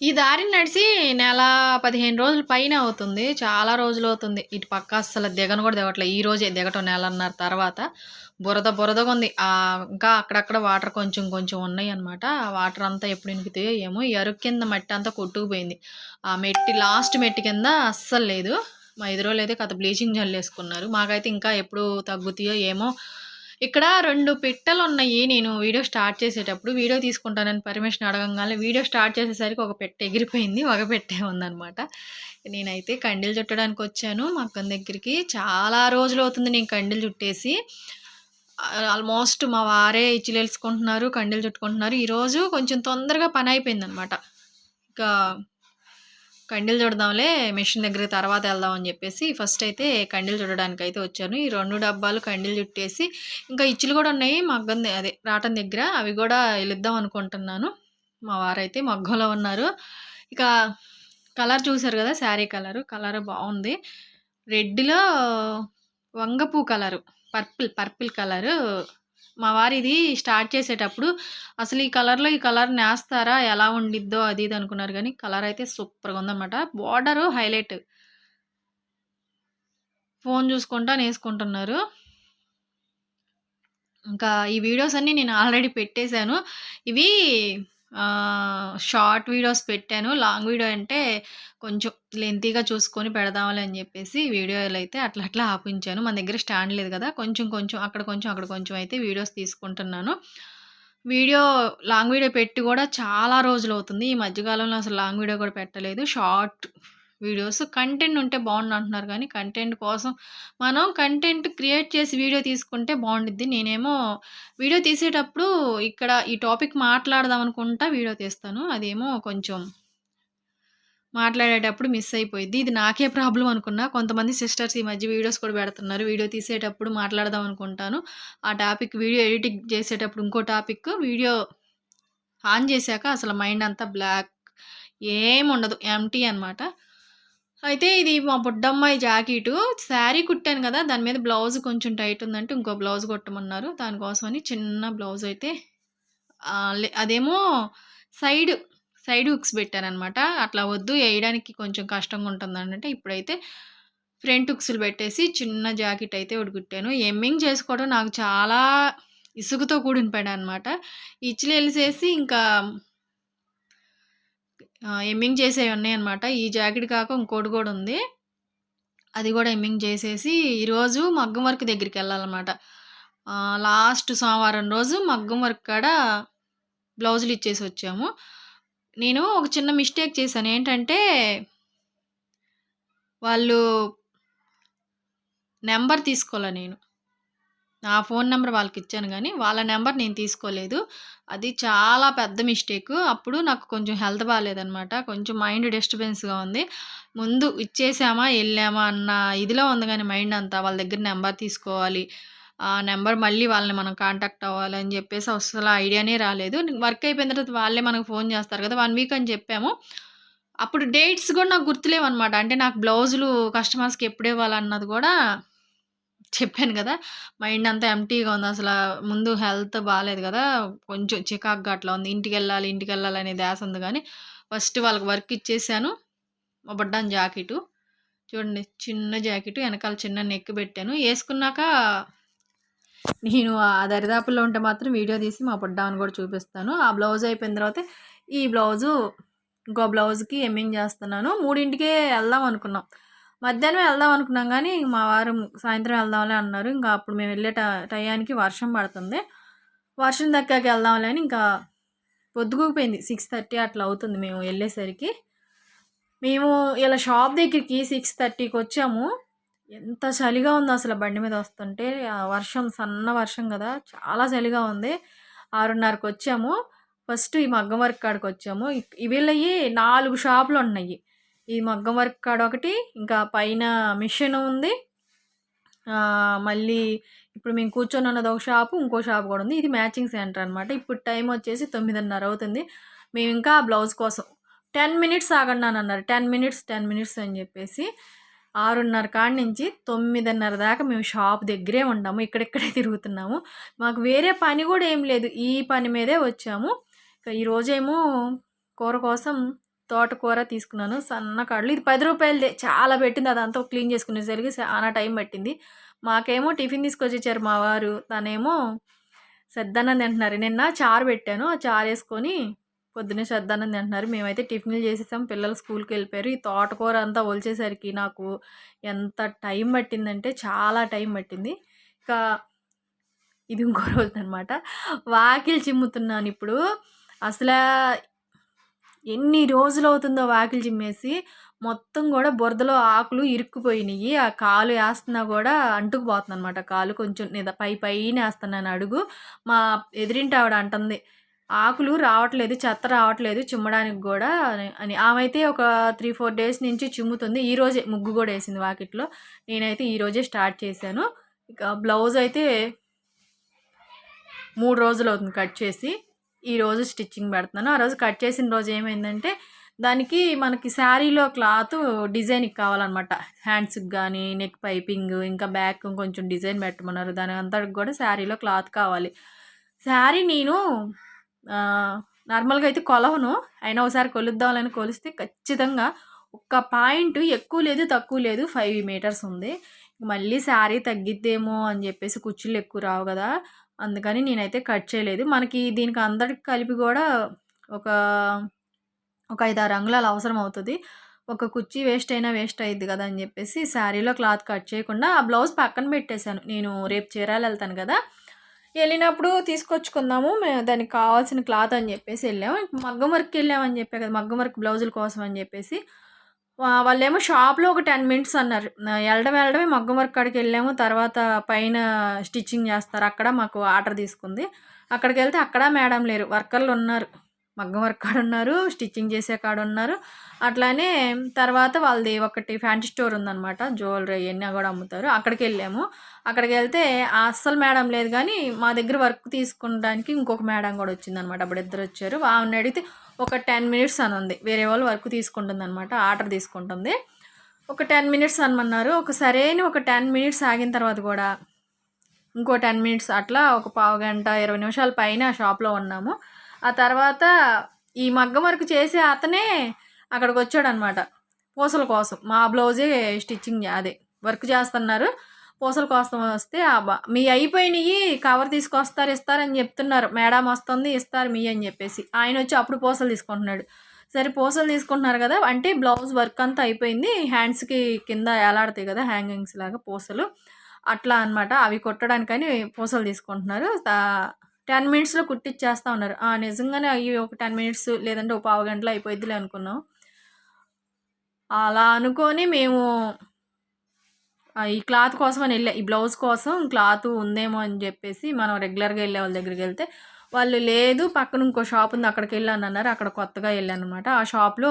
ఈ దారిని నడిచి నెల పదిహేను రోజుల పైన అవుతుంది. చాలా రోజులు అవుతుంది. ఇటు పక్క అస్సలు దిగను కూడా దిగట్లే ఈ రోజే దిగటం నెలన్నర తర్వాత బురద బురదగా ఉంది. ఇంకా అక్కడక్కడ వాటర్ కొంచెం కొంచెం ఉన్నాయి అనమాట ఆ వాటర్ అంతా ఎప్పుడు ఇనికితే ఏమో ఈ కింద మట్టి అంతా కొట్టుకుపోయింది. ఆ మెట్టి లాస్ట్ మెట్టి కింద అస్సలు లేదు. మా ఎదురోళ్ళు అయితే కథ బ్లీచింగ్ జల్లేసుకున్నారు మాకైతే ఇంకా ఎప్పుడు తగ్గుతాయో ఏమో ఇక్కడ రెండు పిట్టలు ఉన్నాయి నేను వీడియో స్టార్ట్ చేసేటప్పుడు వీడియో తీసుకుంటానని పర్మిషన్ అడగంగానే వీడియో స్టార్ట్ చేసేసరికి ఒక పెట్టె ఎగిరిపోయింది. ఒక పెట్టే ఉందనమాట నేనైతే కండీలు చుట్టడానికి వచ్చాను. మా అక్కన దగ్గరికి చాలా రోజులు అవుతుంది నేను కండీలు చుట్టేసి. ఆల్మోస్ట్ మా వారే ఇచ్చిలేసుకుంటున్నారు కండీలు చుట్టుకుంటున్నారు. ఈరోజు కొంచెం తొందరగా పని అయిపోయింది అనమాట ఇంకా కండీలు చూడదాంలే మిషన్ దగ్గర తర్వాత వెళ్దాం అని చెప్పేసి ఫస్ట్ అయితే కండీలు చూడడానికి అయితే వచ్చాను. ఈ రెండు డబ్బాలు కండీలు చుట్టేసి ఇంకా ఇచ్చులు కూడా ఉన్నాయి మగ్గం అదే రాటం దగ్గర. అవి కూడా వెళుద్దాం అనుకుంటున్నాను. మా వారైతే మగ్గంలో ఉన్నారు. ఇక కలర్ చూసారు కదా శారీ కలరు. కలర్ బాగుంది. రెడ్లో వంగపూ కలరు. Purple purple colour. మా వారు ఇది స్టార్ట్ చేసేటప్పుడు అసలు ఈ కలర్లో ఈ కలర్ నేస్తారా? ఎలా ఉండిద్దో? అది ఇది అనుకున్నారు. కానీ కలర్ అయితే సూపర్గా ఉందన్నమాట. Border highlight. ఫోన్ చూసుకుంటా నేసుకుంటున్నారు. ఇంకా ఈ వీడియోస్ అన్నీ నేను ఆల్రెడీ పెట్టేశాను. ఇవి షార్ట్ వీడియోస్ పెట్టాను. లాంగ్ వీడియో అంటే కొంచెం లెంతీగా చూసుకొని పెడదామని అని చెప్పేసి వీడియోలు అయితే అట్లా అట్లా ఆపించాను. మన దగ్గర స్టాండ్ లేదు కదా కొంచెం కొంచెం అక్కడ కొంచెం అక్కడ కొంచెం అయితే వీడియోస్ తీసుకుంటున్నాను. వీడియో లాంగ్ వీడియో పెట్టి కూడా చాలా రోజులు అవుతుంది. ఈ మధ్యకాలంలో అసలు లాంగ్ వీడియో కూడా పెట్టలేదు. Short videos. కంటెంట్ ఉంటే బాగుండు అంటున్నారు కానీ కంటెంట్ కోసం మనం కంటెంట్ క్రియేట్ చేసి వీడియో తీసుకుంటే బాగుండిద్ది. నేనేమో వీడియో తీసేటప్పుడు ఇక్కడ ఈ టాపిక్ మాట్లాడదాం అనుకుంటా వీడియో తీస్తాను. అదేమో కొంచెం మాట్లాడేటప్పుడు మిస్ అయిపోయింది ఇది నాకే ప్రాబ్లం అనుకున్నా. కొంతమంది సిస్టర్స్ ఈ మధ్య వీడియోస్ కూడా పెడుతున్నారు. వీడియో తీసేటప్పుడు మాట్లాడదాం అనుకుంటాను. ఆ టాపిక్ వీడియో ఎడిటింగ్ చేసేటప్పుడు ఇంకో టాపిక్ వీడియో ఆన్ చేశాక అసలు మైండ్ అంతా బ్లాక్ ఏముండదు ఎంటీ అన్నమాట. అయితే ఇది మా బుడ్డమ్మాయి జాకెట్. శారీ కుట్టాను కదా దాని మీద బ్లౌజ్ కొంచెం టైట్ ఉందంటే ఇంకో బ్లౌజ్ కొట్టమన్నారు. దానికోసమని చిన్న బ్లౌజ్ అయితే అదేమో సైడ్ సైడ్ హుక్స్ పెట్టానమాట అట్లా వద్దు వేయడానికి కొంచెం కష్టంగా ఉంటుంది అంటే ఇప్పుడైతే ఫ్రంట్ హుక్స్లు పెట్టేసి చిన్న జాకెట్ అయితే ఒకటి కుట్టాను ఎమ్మింగ్ చేసుకోవడం నాకు చాలా ఇసుగుతో కూడిన పని అనమాట ఇచ్చులు వెళ్ళేసేసి ఇంకా ఎమ్మింగ్ చేసేవి ఉన్నాయి అనమాట ఈ జాకెట్ కాక ఇంకోటి కూడా ఉంది. అది కూడా ఎమ్మింగ్ చేసేసి ఈరోజు మగ్గం వర్క్ దగ్గరికి వెళ్ళాలన్నమాట. లాస్ట్ సోమవారం రోజు మగ్గం వర్క్ కాడ బ్లౌజులు ఇచ్చేసి వచ్చాము. నేను ఒక చిన్న మిస్టేక్ చేశాను. ఏంటంటే వాళ్ళు నెంబర్ తీసుకోలే నేను. నా ఫోన్ నెంబర్ వాళ్ళకి ఇచ్చాను కానీ వాళ్ళ నెంబర్ నేను తీసుకోలేదు. అది చాలా పెద్ద మిస్టేక్. అప్పుడు నాకు కొంచెం హెల్త్ బాగాలేదనమాట కొంచెం మైండ్ డిస్టర్బెన్స్గా ఉంది. ముందు ఇచ్చేసామా వెళ్ళామా అన్న ఇదిలో ఉంది కానీ మైండ్ అంతా వాళ్ళ దగ్గర నెంబర్ తీసుకోవాలి. ఆ నెంబర్ మళ్ళీ వాళ్ళని మనం కాంటాక్ట్ అవ్వాలి అని చెప్పేసి అసలు ఐడియానే రాలేదు. వర్క్ అయిపోయిన తర్వాత వాళ్ళే మనకు ఫోన్ చేస్తారు కదా వన్ వీక్ అని చెప్పాము. అప్పుడు డేట్స్ కూడా నాకు గుర్తులేవు అనమాట అంటే నాకు బ్లౌజులు కస్టమర్స్కి ఎప్పుడు ఇవ్వాలన్నది కూడా చెప్పాను కదా! మైండ్ అంతా ఎంటీగా ఉంది. అసలు ముందు హెల్త్ బాగాలేదు కదా! కొంచెం చికాక్గా అట్లా ఉంది. ఇంటికి వెళ్ళాలి ఇంటికి వెళ్ళాలి అనే ధ్యాస ఉంది కానీ ఫస్ట్ వాళ్ళకి వర్క్ ఇచ్చేసాను. మా బడ్డాన్ జాకెట్. చూడండి చిన్న జాకెట్ వెనకాల చిన్న నెక్ పెట్టాను. వేసుకున్నాక నేను ఆ దరిదాపుల్లో ఉంటే మాత్రం వీడియో తీసి మా బుడ్డాన్ని కూడా చూపిస్తాను. ఆ బ్లౌజ్ అయిపోయిన తర్వాత ఈ బ్లౌజు ఇంకో బ్లౌజ్కి ఎమ్మింగ్ చేస్తున్నాను. మూడింటికే వెళ్దాం అనుకున్నాం. మధ్యాహ్నం వెళ్దాం అనుకున్నాం కానీ మా వారు సాయంత్రం వెళ్దాంలే అన్నారు. ఇంకా అప్పుడు మేము వెళ్ళే ట- టయానికి వర్షం పడుతుంది. వర్షం దక్కాక వెళ్దాంలే అని ఇంకా పొద్దుగుపోయింది సిక్స్ థర్టీ అట్లా అవుతుంది మేము వెళ్ళేసరికి. మేము ఇలా షాప్ దగ్గరికి సిక్స్ థర్టీకి వచ్చాము. ఎంత చలిగా ఉందో అసలు బండి మీద వస్తుంటే వర్షం సన్న వర్షం కదా చాలా చలిగా ఉంది. ఆరున్నరకు వచ్చాము. ఫస్ట్ ఈ మగ్గం వర్క్ కాడికి వచ్చాము. ఇక్- వీళ్ళవి నాలుగు షాపులు ఉన్నాయి. ఈ మగ్గం వర్క్ కాడ ఒకటి ఇంకా పైన మిషన్ ఉంది. మళ్ళీ ఇప్పుడు మేము కూర్చొని ఉన్నది ఒక షాపు ఇంకో షాప్ కూడా ఉంది. ఇది మ్యాచింగ్ సెంటర్ అనమాట ఇప్పుడు టైం వచ్చేసి తొమ్మిదిన్నర అవుతుంది. మేము ఇంకా బ్లౌజ్ కోసం టెన్ మినిట్స్ ఆగండి అని అన్నారు. టెన్ మినిట్స్ టెన్ మినిట్స్ అని చెప్పేసి ఆరున్నర కాడి నుంచి తొమ్మిదిన్నర దాకా మేము షాప్ దగ్గరే ఉన్నాము ఇక్కడిక్కడే తిరుగుతున్నాము. మాకు వేరే పని కూడా ఏం లేదు. ఈ పని మీదే వచ్చాము. ఈరోజేమో కూర కోసం తోటకూర తీసుకున్నాను. సన్న కాడలు ఇది పది రూపాయలదే. చాలా పెట్టింది. అదంతా క్లీన్ చేసుకునేసరికి చాలా టైం పట్టింది. మాకేమో టిఫిన్ తీసుకొచ్చి మా వారు. తనేమో సద్దన్నం తింటున్నారు. నిన్న చారు పెట్టాను. ఆ చారు వేసుకొని పొద్దున్నే సద్దన్నం తింటున్నారు. మేమైతే టిఫిన్లు చేసేసాం. పిల్లలు స్కూల్కి వెళ్ళిపోయారు. ఈ తోటకూర అంతా ఒలిచేసరికి నాకు ఎంత టైం పట్టిందంటే చాలా టైం పట్టింది. ఇంకా ఇది ఇంకో రోజు అనమాట వాకిలి చిమ్ముతున్నాను ఇప్పుడు. అసలు ఎన్ని రోజులు అవుతుందో వాకిలి చిమ్మేసి మొత్తం కూడా బురదలో ఆకులు ఇరుక్కుపోయినాయి. ఆ కాలు వేస్తున్నా కూడా అంటుకుపోతుంది అనమాట కాలు కొంచెం నిద పై పైన వేస్తున్నాను అడుగు. మా ఎదిరింటి ఆవిడ అంటుంది ఆకులు రావట్లేదు చెత్త రావట్లేదు చిమ్మడానికి కూడా అని ఆమె అయితే ఒక త్రీ ఫోర్ డేస్ నుంచి చిమ్ముతుంది. ఈరోజే ముగ్గు కూడా వేసింది వాకిట్లో. నేనైతే ఈరోజే స్టార్ట్ చేశాను. ఇక బ్లౌజ్ అయితే మూడు రోజులు అవుతుంది కట్ చేసి. ఈరోజు స్టిచ్చింగ్ పెడుతున్నాను. ఆ రోజు కట్ చేసిన రోజు ఏమైందంటే దానికి మనకి శారీలో క్లాత్ డిజైన్కి కావాలన్నమాట. హ్యాండ్స్కి కానీ నెక్ పైపింగ్ ఇంకా బ్యాక్ కొంచెం డిజైన్ పెట్టమన్నారు. దాని అంతటికి కూడా శారీలో క్లాత్ కావాలి. శారీ నేను నార్మల్గా అయితే కొలవను. అయినా ఒకసారి కొలుద్దామని కొలిస్తే ఖచ్చితంగా ఒక్క పాయింట్ ఎక్కువ లేదు తక్కువ లేదు. ఫైవ్ మీటర్స్ ఉంది. మళ్ళీ శారీ తగ్గిద్దేమో అని చెప్పేసి కుర్చీలు ఎక్కువ రావు కదా. అందుకని నేనైతే కట్ చేయలేదు. మనకి దీనికి అందరికి కలిపి కూడా ఒక ఒక ఐదు రంగులు అంగుళాలు అవసరం అవుతుంది ఒక కుర్చీ వేస్ట్ అయినా వేస్ట్ అయ్యిద్ది కదా అని చెప్పేసి శారీలో క్లాత్ కట్ చేయకుండా ఆ బ్లౌజ్ పక్కన పెట్టేశాను. నేను రేపు చీరాలు వెళ్తాను కదా. వెళ్ళినప్పుడు తీసుకొచ్చుకుందాము. మేము దానికి కావాల్సిన క్లాత్ అని చెప్పేసి వెళ్ళాము. మగ్గం వర్క్ వెళ్ళామని చెప్పే కదా మగ్గం వర్క్ బ్లౌజుల కోసం అని చెప్పేసి. వాళ్ళేమో షాప్లో ఒక టెన్ మినిట్స్ అన్నారు. వెళ్ళడం వెళ్ళడమే మగ్గం వర్క్ కాడికి వెళ్ళాము. తర్వాత పైన స్టిచ్చింగ్ చేస్తారు. అక్కడ మాకు ఆర్డర్ తీసుకుంది. అక్కడికి వెళ్తే అక్కడ మేడం లేరు. వర్కర్లు ఉన్నారు. మగ్గం వర్క్ కాడ ఉన్నారు. స్టిచ్చింగ్ చేసే కాడ ఉన్నారు. అట్లానే తర్వాత వాళ్ళది ఒకటి ఫ్యాంటీ స్టోర్ ఉందన్నమాట. జ్యువెలరీ అవన్నీ కూడా అమ్ముతారు. అక్కడికి వెళ్ళాము. అక్కడికి వెళ్తే అస్సలు మేడం లేదు కానీ మా దగ్గర వర్క్ తీసుకోవడానికి ఇంకొక మేడం కూడా వచ్చిందనమాట అప్పుడు ఇద్దరు వచ్చారు. ఆమెను అడిగితే ఒక టెన్ మినిట్స్ అని ఉంది. వేరే వాళ్ళు వర్క్ తీసుకుంటుంది అనమాట ఆర్డర్ తీసుకుంటుంది. ఒక టెన్ మినిట్స్ అనమన్నారు. ఒక సరైన ఒక టెన్ మినిట్స్ ఆగిన తర్వాత కూడా ఇంకో టెన్ మినిట్స్ అట్లా ఒక పావు గంట ఇరవై నిమిషాల పైన షాప్లో ఉన్నాము. ఆ తర్వాత ఈ మగ్గం వర్క్ చేసే అతనే అక్కడికి వచ్చాడనమాట పూసల కోసం. మా బ్లౌజే స్టిచ్చింగ్ అదే. వర్క్ చేస్తున్నారు. పూసల కోసం వస్తే మీ అయిపోయినాయి కవర్ తీసుకొస్తారు ఇస్తారని చెప్తున్నారు. మేడం వస్తుంది ఇస్తారు మీ అని చెప్పేసి. ఆయన వచ్చి అప్పుడు పూసలు తీసుకుంటున్నాడు. సరే పూసలు తీసుకుంటున్నారు కదా అంటే బ్లౌజ్ వర్క్ అంతా అయిపోయింది. హ్యాండ్స్కి కింద ఏలాడతాయి కదా హ్యాంగింగ్స్ లాగా పూసలు. అట్లా అనమాట అవి కొట్టడానికని పూసలు తీసుకుంటున్నారు. టెన్ మినిట్స్లో కుట్టిచ్చేస్తా ఉన్నారు. నిజంగానే అవి ఒక టెన్ మినిట్స్ లేదంటే ఒక పావు గంటలో అయిపోయిద్దిలే అనుకున్నాం. అలా అనుకొని మేము ఈ క్లాత్ కోసం అని వెళ్ళా ఈ బ్లౌజ్ కోసం క్లాత్ ఉందేమో అని చెప్పేసి మనం రెగ్యులర్గా వెళ్ళే వాళ్ళ దగ్గరికి వెళ్తే వాళ్ళు లేదు పక్కన ఇంకో షాప్ ఉంది అక్కడికి వెళ్ళాను అన్నారు అక్కడ కొత్తగా వెళ్ళాను అనమాట ఆ షాప్లో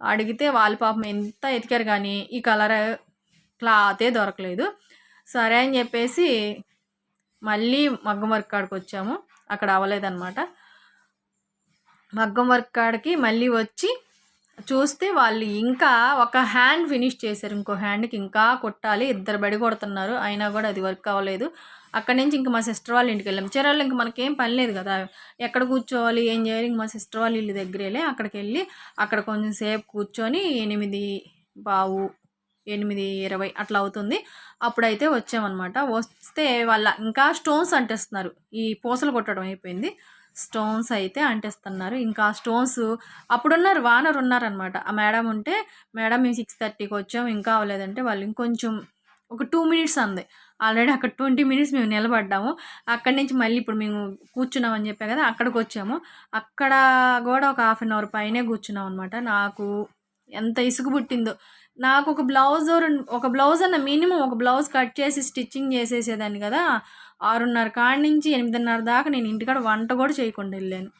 అడిగితే వాళ్ళ పాపం ఎంత ఎతికారు కానీ ఈ కలర్ క్లాతే దొరకలేదు. సరే అని చెప్పేసి మళ్ళీ మగ్గం వర్క్ కాడికి వచ్చాము అక్కడ అవ్వలేదన్నమాట. మగ్గం వర్క్ కాడికి మళ్ళీ వచ్చి చూస్తే వాళ్ళు ఇంకా ఒక హ్యాండ్ ఫినిష్ చేశారు. ఇంకో హ్యాండ్కి ఇంకా కొట్టాలి. ఇద్దరు బడి కొడుతున్నారు. అయినా కూడా అది వర్క్ అవ్వలేదు. అక్కడి నుంచి ఇంక మా సిస్టర్ వాళ్ళ ఇంటికి వెళ్ళాం. చీరాలు ఇంక మనకేం పని లేదు కదా. ఎక్కడ కూర్చోవాలి ఏం చేయాలి? ఇంక మా సిస్టర్ వాళ్ళ ఇల్లు దగ్గర వెళ్ళి అక్కడికి వెళ్ళి అక్కడ కొంచెం సేపు కూర్చొని ఎనిమిది బావు ఎనిమిది ఇరవై అట్లా అవుతుంది. అప్పుడైతే వచ్చామన్నమాట. వస్తే వాళ్ళ ఇంకా స్టోన్స్ అంటేస్తున్నారు. ఈ పూసలు కొట్టడం అయిపోయింది. స్టోన్స్ అయితే అంటిస్తున్నారు. ఇంకా స్టోన్స్ అప్పుడున్నారు వానర్ ఉన్నారనమాట ఆ మేడం ఉంటే మేడం మేము సిక్స్ థర్టీకి వచ్చాము ఇంకా అవ్వలేదంటే వాళ్ళు ఇంకొంచెం ఒక టూ మినిట్స్ అంది. ఆల్రెడీ అక్కడ ట్వంటీ మినిట్స్ మేము నిలబడ్డాము. అక్కడి నుంచి మళ్ళీ ఇప్పుడు మేము కూర్చున్నామని చెప్పా కదా అక్కడికి వచ్చాము. అక్కడ కూడా ఒక హాఫ్ అన్ అవర్ పైనే కూర్చున్నాం అనమాట నాకు ఎంత ఇసుగు పుట్టిందో. నాకు ఒక బ్లౌజ్ ఒక బ్లౌజ్ అన్న మినిమం ఒక బ్లౌజ్ కట్ చేసి స్టిచ్చింగ్ చేసేసేదాన్ని కదా. ఆరున్నర కాడి నుంచి ఎనిమిదిన్నర దాకా నేను ఇంటికాడ వంట కూడా చేయకుండా వెళ్ళాను.